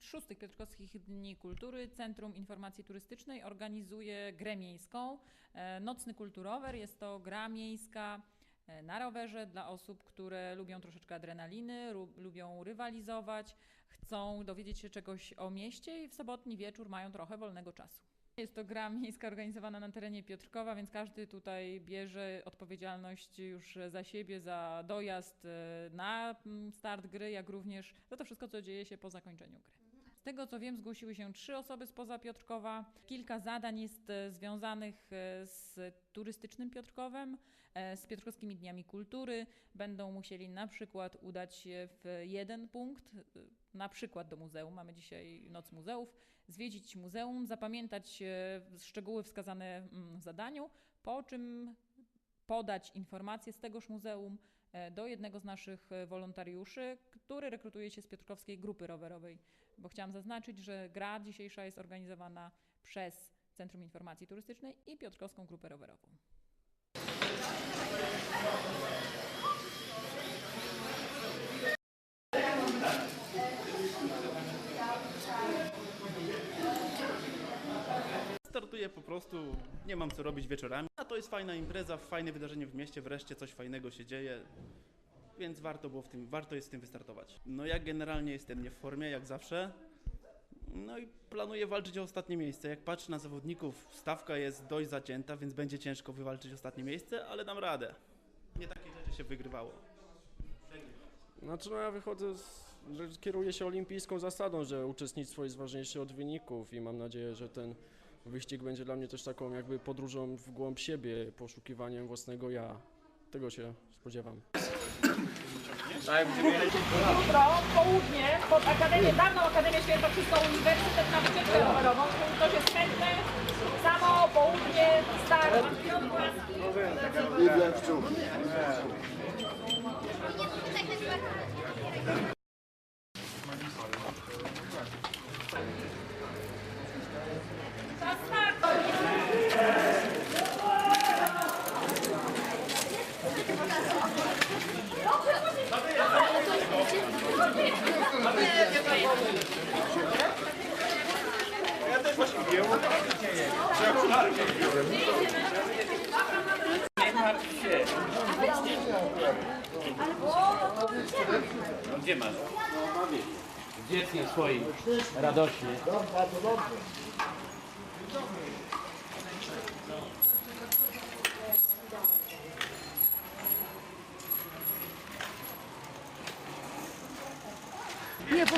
szóstych Piotrkowskich Dni Kultury Centrum Informacji Turystycznej organizuje grę miejską. E, Nocny Kulturower jest to gra miejska e, na rowerze dla osób, które lubią troszeczkę adrenaliny, lubią rywalizować, chcą dowiedzieć się czegoś o mieście i w sobotni wieczór mają trochę wolnego czasu. Jest to gra miejska organizowana na terenie Piotrkowa, więc każdy tutaj bierze odpowiedzialność już za siebie, za dojazd e, na mm, start gry, jak również za to wszystko, co dzieje się po zakończeniu gry. Tego co wiem, zgłosiły się trzy osoby spoza Piotrkowa. Kilka zadań jest e, związanych e, z turystycznym Piotrkowem, e, z Piotrkowskimi Dniami Kultury. Będą musieli na przykład udać się w jeden punkt, na przykład do muzeum. Mamy dzisiaj Noc Muzeów. Zwiedzić muzeum, zapamiętać szczegóły wskazane mm, w zadaniu, po czym podać informacje z tegoż muzeum do jednego z naszych e, wolontariuszy, który rekrutuje się z Piotrkowskiej Grupy Rowerowej. Bo chciałam zaznaczyć, że gra dzisiejsza jest organizowana przez Centrum Informacji Turystycznej i Piotrkowską Grupę Rowerową. Startuję po prostu, nie mam co robić wieczorami, to jest fajna impreza, fajne wydarzenie w mieście, wreszcie coś fajnego się dzieje, więc warto było w tym, warto jest z tym wystartować. No ja generalnie jestem nie w formie, jak zawsze, no i planuję walczyć o ostatnie miejsce. Jak patrzę na zawodników, stawka jest dość zacięta, więc będzie ciężko wywalczyć ostatnie miejsce, ale dam radę. Nie takie rzeczy się wygrywało. Znaczy no ja wychodzę, z, kieruję się olimpijską zasadą, że uczestnictwo jest ważniejsze od wyników i mam nadzieję, że ten wyścig będzie dla mnie też taką jakby podróżą w głąb siebie, poszukiwaniem własnego ja. Tego się spodziewam. Jutro, południe, pod Akademię, dawną Akademię Świętokrzyską Uniwersytet na wycieczkę rowerową. Ktoś jest chętny, samo południe, start. Piotr Płaski. Gdzie masz? Dzieckiem swoim. Radośnie. 你也不